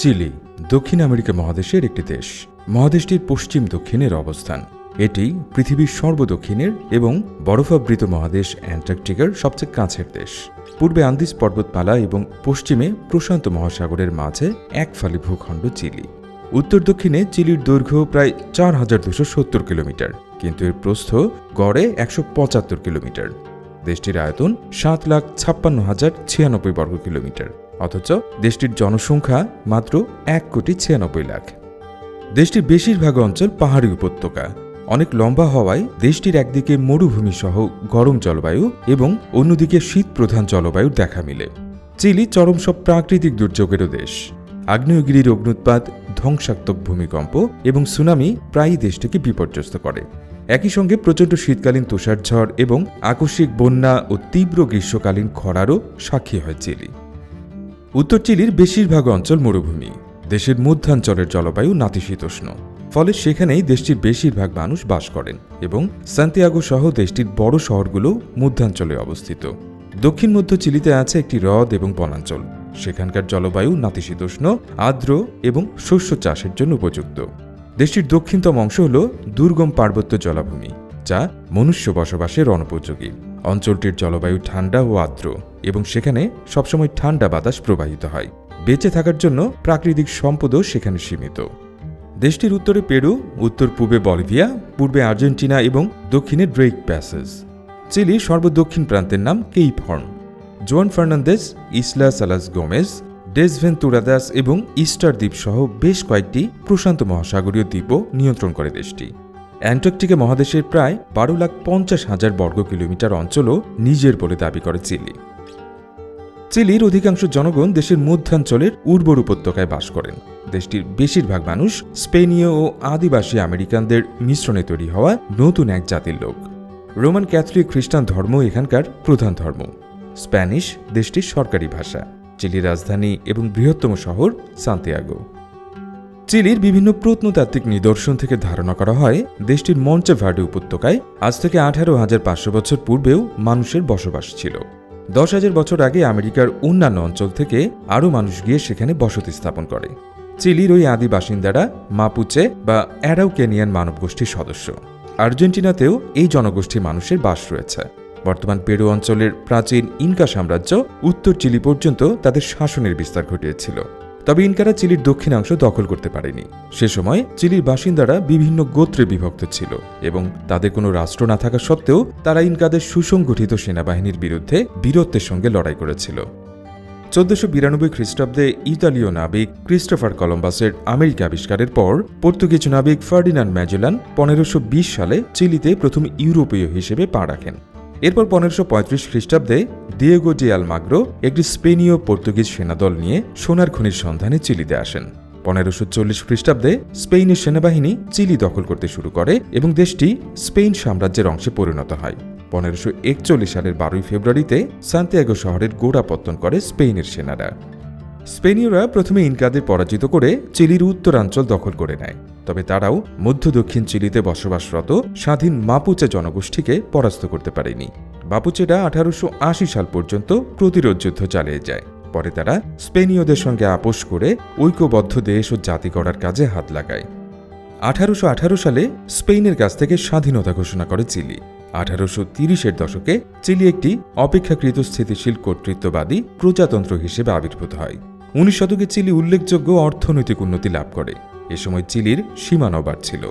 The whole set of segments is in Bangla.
চিলি, দক্ষিণ আমেরিকা মহাদেশের একটি দেশ। মহাদেশটির পশ্চিম দক্ষিণের অবস্থান। এটি পৃথিবীর সর্বদক্ষিণের এবং বরফাবৃত মহাদেশ অ্যান্টার্কটিকার সবচেয়ে কাছের দেশ। পূর্বে আন্দিস পর্বতমালা এবং পশ্চিমে প্রশান্ত মহাসাগরের মাঝে এক ফালি ভূখণ্ড চিলি। উত্তর দক্ষিণে চিলির দৈর্ঘ্য প্রায় চার হাজার দুশো সত্তর কিলোমিটার, কিন্তু এর প্রস্থ গড়ে একশো পঁচাত্তর কিলোমিটার। দেশটির আয়তন সাত লাখ ছাপ্পান্ন হাজার ছিয়ানব্বই বর্গ কিলোমিটার। অথচ দেশটির জনসংখ্যা মাত্র এক কোটি ছিয়ানব্বই লাখ। দেশটির বেশিরভাগ অঞ্চল পাহাড়ি উপত্যকা। অনেক লম্বা হওয়ায় দেশটির একদিকে মরুভূমি সহ গরম জলবায়ু এবং অন্যদিকে শীত প্রধান জলবায়ুর দেখা মিলে। চিলি চরম সব প্রাকৃতিক দুর্যোগেরও দেশ। আগ্নেয়গিরির অগ্নুৎপাত, ধ্বংসাত্মক ভূমিকম্প এবং সুনামি প্রায়ই দেশটিকে বিপর্যস্ত করে। একই সঙ্গে প্রচণ্ড শীতকালীন তুষারঝড় এবং আকস্মিক বন্যা ও তীব্র গ্রীষ্মকালীন খরারও সাক্ষী হয় চিলি। উত্তর চিলির বেশিরভাগ অঞ্চল মরুভূমি। দেশের মধ্যাঞ্চলের জলবায়ু নাতিশীতোষ্ণ। ফলে সেখানেই দেশটির বেশিরভাগ মানুষ বাস করেন এবং সান্তিয়াগো সহ দেশটির বড় শহরগুলো মধ্যাঞ্চলে অবস্থিত। দক্ষিণ মধ্য চিলিতে আছে একটি হ্রদ এবং বনাঞ্চল। সেখানকার জলবায়ু নাতিশীতোষ্ণ, আর্দ্র এবং শস্য চাষের জন্য উপযুক্ত। দেশটির দক্ষিণতম অংশ হল দুর্গম পার্বত্য জলাভূমি, যা মনুষ্য বসবাসের অনুপযোগী অঞ্চলটির জলবায়ু ঠান্ডা ও আর্দ্র। এবং সেখানে সবসময় ঠান্ডা বাতাস প্রবাহিত হয়। বেঁচে থাকার জন্য প্রাকৃতিক সম্পদও সেখানে সীমিত। দেশটির উত্তরে পেরু, উত্তর পূর্বে বলিভিয়া, পূর্বে আর্জেন্টিনা এবং দক্ষিণে ড্রেক প্যাসেজ। চিলির সর্বদক্ষিণ প্রান্তের নাম Cape Horn. Juan Fernandez Isla Salas Gomez Desventuradas এবং ইস্টার দ্বীপ সহ বেশ কয়েকটি প্রশান্ত মহাসাগরীয় দ্বীপও নিয়ন্ত্রণ করে দেশটি। অ্যান্টার্কটিকা মহাদেশের প্রায় বারো লাখ পঞ্চাশ হাজার বর্গ কিলোমিটার অঞ্চলও নিজের বলে দাবি করে চিলি। চিলির অধিকাংশ জনগণ দেশের মধ্যাঞ্চলের উর্বর উপত্যকায় বাস করেন। দেশটির বেশিরভাগ মানুষ স্পেনীয় ও আদিবাসী আমেরিকানদের মিশ্রণে তৈরি হওয়া নতুন এক জাতির লোক। রোমান ক্যাথলিক খ্রিস্টান ধর্ম এখানকার প্রধান ধর্ম। স্প্যানিশ দেশটির সরকারি ভাষা। চিলির রাজধানী এবং বৃহত্তম শহর সান্তিয়াগো। চিলির বিভিন্ন প্রত্নতাত্ত্বিক নিদর্শন থেকে ধারণা করা হয়, দেশটির মঞ্চেভার্ডে উপত্যকায় আজ থেকে আঠারো হাজার পাঁচশো বছর পূর্বেও মানুষের বসবাস ছিল। দশ হাজার বছর আগে আমেরিকার অন্যান্য অঞ্চল থেকে আরও মানুষ গিয়ে সেখানে বসতি স্থাপন করে। চিলির ওই আদি বাসিন্দারা মাপুচে বা অ্যারাউকেনিয়ান মানবগোষ্ঠীর সদস্য। আর্জেন্টিনাতেও এই জনগোষ্ঠীর মানুষের বাস রয়েছে। বর্তমান পেরু অঞ্চলের প্রাচীন ইনকা সাম্রাজ্য উত্তর চিলি পর্যন্ত তাদের শাসনের বিস্তার ঘটিয়েছিল। তবে ইনকারা চিলির দক্ষিণাংশ দখল করতে পারেনি। সে সময় চিলির বাসিন্দারা বিভিন্ন গোত্রে বিভক্ত ছিল এবং তাদের কোনো রাষ্ট্র না থাকা সত্ত্বেও তারা ইনকাদের সুসংগঠিত সেনাবাহিনীর বিরুদ্ধে বীরত্বের সঙ্গে লড়াই করেছিল। চোদ্দশো বিরানব্বই খ্রিস্টাব্দে ইতালীয় নাবিক ক্রিস্টোফার কলম্বাসের আমেরিকা আবিষ্কারের পর পর্তুগিজ নাবিক ফার্ডিনান্ড ম্যাজেলান পনেরোশো সালে চিলিতে প্রথম ইউরোপীয় হিসেবে পা রাখেন। এরপর পনেরোশো পঁয়ত্রিশ খ্রিস্টাব্দে দিয়েগো ডি মাগ্রো একটি স্পেনীয় পর্তুগিজ সেনাদল নিয়ে সোনার খনির সন্ধানে চিলিতে আসেন। পনেরোশো চল্লিশ খ্রিস্টাব্দে স্পেনের সেনাবাহিনী চিলি দখল করতে শুরু করে এবং দেশটি স্পেন সাম্রাজ্যের অংশে পরিণত হয়। পনেরোশো একচল্লিশ সালের বারোই ফেব্রুয়ারিতে সান্তিয়াগো শহরের গোড়াপত্তন করে স্পেনের সেনারা। স্পেনীয়রা প্রথমে ইনকাদের পরাজিত করে চিলির উত্তরাঞ্চল দখল করে নেয়। তবে তারাও মধ্য দক্ষিণ চিলিতে বসবাসরত স্বাধীন মাপুচে জনগোষ্ঠীকে পরাস্ত করতে পারেনি। মাপুচেরা আঠারোশো আশি সাল পর্যন্ত প্রতিরোধ যুদ্ধ চালিয়ে যায়। পরে তারা স্পেনীয়দের সঙ্গে আপোষ করে ঐক্যবদ্ধ দেশ ও জাতি গড়ার কাজে হাত লাগায়। আঠারোশো আঠারো সালে স্পেনের কাছ থেকে স্বাধীনতা ঘোষণা করে চিলি। আঠারোশো তিরিশের দশকে চিলি একটি অপেক্ষাকৃত স্থিতিশীল কর্তৃত্ববাদী প্রজাতন্ত্র হিসেবে আবির্ভূত হয়। উনিশ শতকে চিলি উল্লেখযোগ্য অর্থনৈতিক উন্নতি লাভ করে। এ সময় চিলির সীমানাও বাড়ছিল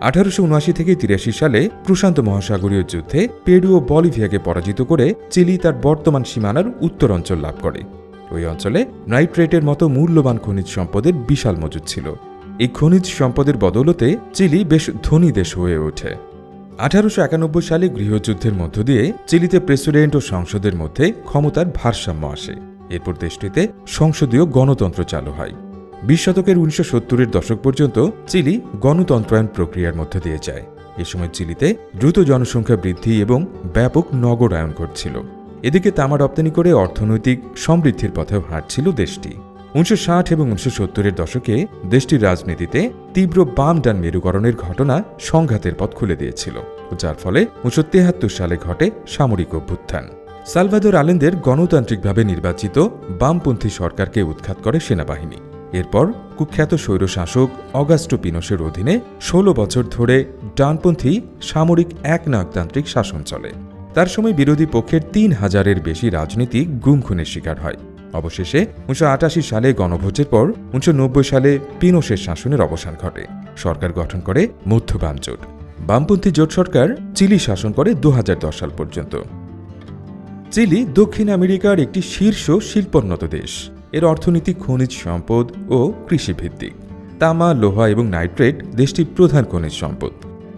আঠারোশো উনআশি থেকে তিরাশি সালে প্রশান্ত মহাসাগরীয় যুদ্ধে পেরু ও বলিভিয়াকে পরাজিত করে চিলি তার বর্তমান সীমানার উত্তর অঞ্চল লাভ করে। ওই অঞ্চলে নাইট্রেটের মতো মূল্যবান খনিজ সম্পদের বিশাল মজুদ ছিল। এই খনিজ সম্পদের বদৌলতে চিলি বেশ ধনী দেশ হয়ে ওঠে। আঠারোশো একানব্বই সালে গৃহযুদ্ধের মধ্য দিয়ে চিলিতে প্রেসিডেন্ট ও সংসদের মধ্যে ক্ষমতার ভারসাম্য আসে। এরপর দেশটিতে সংসদীয় গণতন্ত্র চালু হয়। বিশ শতকের উনিশশো সত্তরের দশক পর্যন্ত চিলি গণতন্ত্রায়ন প্রক্রিয়ার মধ্য দিয়ে যায়। এ সময় চিলিতে দ্রুত জনসংখ্যা বৃদ্ধি এবং ব্যাপক নগরায়ন ঘটছিল। এদিকে তামা রপ্তানি করে অর্থনৈতিক সমৃদ্ধির পথেও হাঁটছিল দেশটি। উনিশশো ষাট এবং উনিশশো সত্তরের দশকে দেশটির রাজনীতিতে তীব্র বাম ডান মেরুকরণের ঘটনা সংঘাতের পথ খুলে দিয়েছিল, যার ফলে উনিশশো সালে ঘটে সামরিক অভ্যুত্থান। সালভাদর আলেন্দের গণতান্ত্রিকভাবে নির্বাচিত বামপন্থী সরকারকে উৎখাত করে সেনাবাহিনী। এরপর কুখ্যাত স্বৈরশাসক অগাস্টো পিনোসের অধীনে ষোলো বছর ধরে ডানপন্থী সামরিক একনায়কতান্ত্রিক শাসন চলে। তার সময় বিরোধী পক্ষের তিন হাজারের বেশি রাজনীতিক গুম খুনের শিকার হয়। অবশেষে উনিশশো আটাশি সালে গণভোজের পর উনিশশো নব্বই সালে পিনোসের শাসনের অবসান ঘটে। সরকার গঠন করে মধ্যবাম জোট। বামপন্থী জোট সরকার চিলি শাসন করে দু হাজার দশ সাল পর্যন্ত। চিলি দক্ষিণ আমেরিকার একটি শীর্ষ শিল্পোন্নত দেশ। এর অর্থনীতি খনিজ সম্পদ ও কৃষিভিত্তিক। তামা, লোহা এবং নাইট্রেট দেশটির প্রধান খনিজ সম্পদ।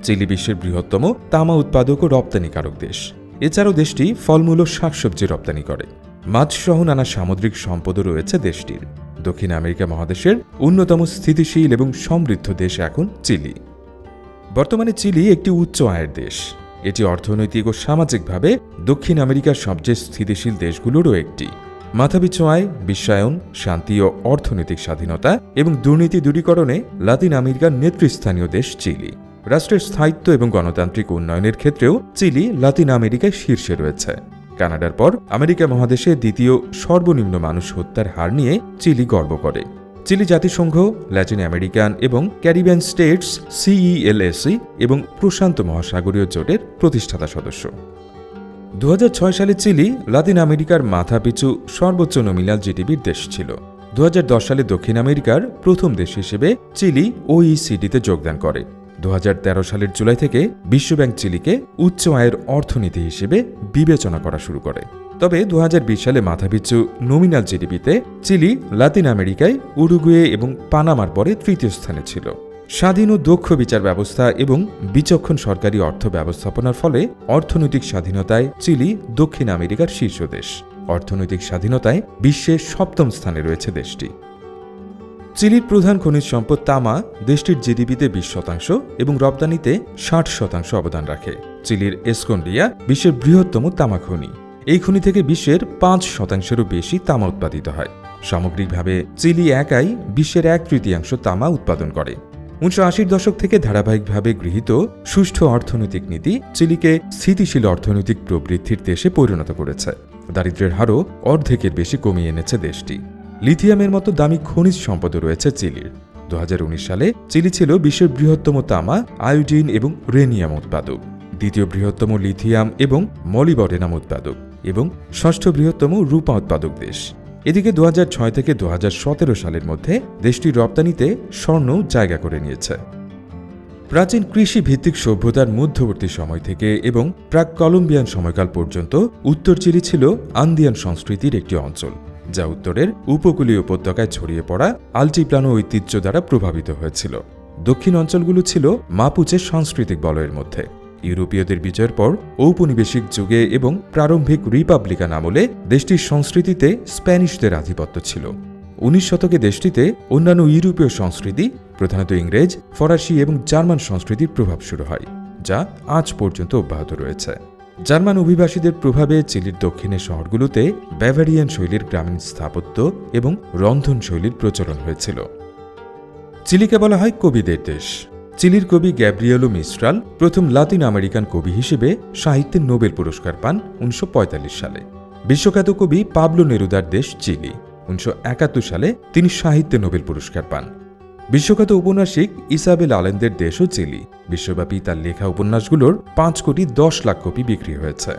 চিলি বিশ্বের বৃহত্তম তামা উৎপাদক ও রপ্তানিকারক দেশ। এছাড়াও দেশটি ফলমূল ও শাকসবজি রপ্তানি করে। মাছসহ নানা সামুদ্রিক সম্পদও রয়েছে দেশটির। দক্ষিণ আমেরিকা মহাদেশের অন্যতম স্থিতিশীল এবং সমৃদ্ধ দেশ এখন চিলি। বর্তমানে চিলি একটি উচ্চ আয়ের দেশ। এটি অর্থনৈতিক ও সামাজিকভাবে দক্ষিণ আমেরিকার সবচেয়ে স্থিতিশীল দেশগুলোরও একটি। মাথাপিছু আয়, বিশ্বায়ন, শান্তি ও অর্থনৈতিক স্বাধীনতা এবং দুর্নীতি দূরীকরণে লাতিন আমেরিকার নেতৃস্থানীয় দেশ চিলি। রাষ্ট্রের স্থায়িত্ব এবং গণতান্ত্রিক উন্নয়নের ক্ষেত্রেও চিলি লাতিন আমেরিকায় শীর্ষে রয়েছে। কানাডার পর আমেরিকা মহাদেশে দ্বিতীয় সর্বনিম্ন মানুষ হত্যার হার নিয়ে চিলি গর্ব করে। চিলি জাতিসংঘ, ল্যাটিন আমেরিকান এবং ক্যারিবিয়ান স্টেটস সিইএলএসি এবং প্রশান্ত মহাসাগরীয় জোটের প্রতিষ্ঠাতা সদস্য। দু হাজার ছয় সালে চিলি, লাতিন আমেরিকার মাথাপিছু সর্বোচ্চ নমিনাল জিডিপির দেশ ছিল। দু হাজার দশ সালে দক্ষিণ আমেরিকার প্রথম দেশ হিসেবে চিলি ওইসিডিতে যোগদান করে। দু হাজার তেরো সালের জুলাই থেকে বিশ্বব্যাংক চিলিকে উচ্চ আয়ের অর্থনীতি হিসেবে বিবেচনা করা শুরু করে। তবে দু হাজার বিশ সালে মাথাপিছু নমিনাল জিডিপিতে চিলি, লাতিন আমেরিকায়, উরুগুয়ে এবং পানামার পরে তৃতীয় স্থানে ছিল। স্বাধীন ও দক্ষ বিচার ব্যবস্থা এবং বিচক্ষণ সরকারি অর্থ ব্যবস্থাপনার ফলে অর্থনৈতিক স্বাধীনতায় চিলি দক্ষিণ আমেরিকার শীর্ষ দেশ। অর্থনৈতিক স্বাধীনতায় বিশ্বের সপ্তম স্থানে রয়েছে দেশটি। চিলির প্রধান খনিজ সম্পদ তামা দেশটির জিডিপিতে বিশ শতাংশ এবং রপ্তানিতে ষাট শতাংশ অবদান রাখে। চিলির এসকন্ডিয়া বিশ্বের বৃহত্তম তামা খনি। এই খনি থেকে বিশ্বের পাঁচ শতাংশেরও বেশি তামা উৎপাদিত হয়। সামগ্রিকভাবে, চিলি একাই বিশ্বের এক তৃতীয়াংশ তামা উৎপাদন করে। উনিশশো আশির দশক থেকে ধারাবাহিকভাবে গৃহীত সুষ্ঠু অর্থনৈতিক নীতি চিলিকে স্থিতিশীল অর্থনৈতিক প্রবৃদ্ধির দেশে পরিণত করেছে। দারিদ্র্যের হারও অর্ধেকের বেশি কমিয়ে এনেছে দেশটি। লিথিয়ামের মতো দামি খনিজ সম্পদও রয়েছে চিলির। দু হাজার উনিশ সালে চিলি ছিল বিশ্বের বৃহত্তম তামা, আয়োডিন এবং রেনিয়াম উৎপাদক। দ্বিতীয় বৃহত্তম লিথিয়াম এবং মলিবডেনাম উৎপাদক। এবং ষষ্ঠ বৃহত্তম রূপা উৎপাদক দেশ। এদিকে দু হাজার ছয় থেকে দু হাজার সতেরো সালের মধ্যে দেশটির রপ্তানিতে স্বর্ণ জায়গা করে নিয়েছে। প্রাচীন কৃষি ভিত্তিক সভ্যতার মধ্যবর্তী সময় থেকে এবং প্রাক কলম্বিয়ান সময়কাল পর্যন্ত উত্তর চিলি ছিল আন্দিয়ান সংস্কৃতির একটি অঞ্চল, যা উত্তরের উপকূলীয় উপত্যকায় ছড়িয়ে পড়া আলটিপ্লানো ঐতিহ্য দ্বারা প্রভাবিত হয়েছিল। দক্ষিণ অঞ্চলগুলো ছিল মাপুচের সাংস্কৃতিক বলয়ের মধ্যে। ইউরোপীয়দের বিজয়ের পর ঔপনিবেশিক যুগে এবং প্রারম্ভিক রিপাবলিকান আমলে দেশটির সংস্কৃতিতে স্প্যানিশদের আধিপত্য ছিল। উনিশ শতকে দেশটিতে অন্যান্য ইউরোপীয় সংস্কৃতি, প্রধানত ইংরেজ, ফরাসি এবং জার্মান সংস্কৃতির প্রভাব শুরু হয়, যা আজ পর্যন্ত অব্যাহত রয়েছে। জার্মান অভিবাসীদের প্রভাবে চিলির দক্ষিণের শহরগুলোতে ব্যাভারিয়ান শৈলীর গ্রামীণ স্থাপত্য এবং রন্ধন শৈলীর প্রচলন হয়েছিল। চিলিকে বলা হয় কবিদের দেশ। চিলির কবি গ্যাব্রিয়েলো মিস্ট্রাল প্রথম লাতিন আমেরিকান কবি হিসেবে সাহিত্যের নোবেল পুরস্কার পান উনিশশো সালে। বিশ্বখ্যাত কবি পাবলো নেরুদার দেশ চিলি। উনিশশো একাত্তর সালে তিনি সাহিত্যে নোবেল পুরস্কার পান। বিশ্বখ্যাত উপন্যাসিক ইসাবেল আলেনদের দেশও চিলি। বিশ্বব্যাপী তার লেখা উপন্যাসগুলোর পাঁচ কোটি দশ লাখ কপি বিক্রি হয়েছে।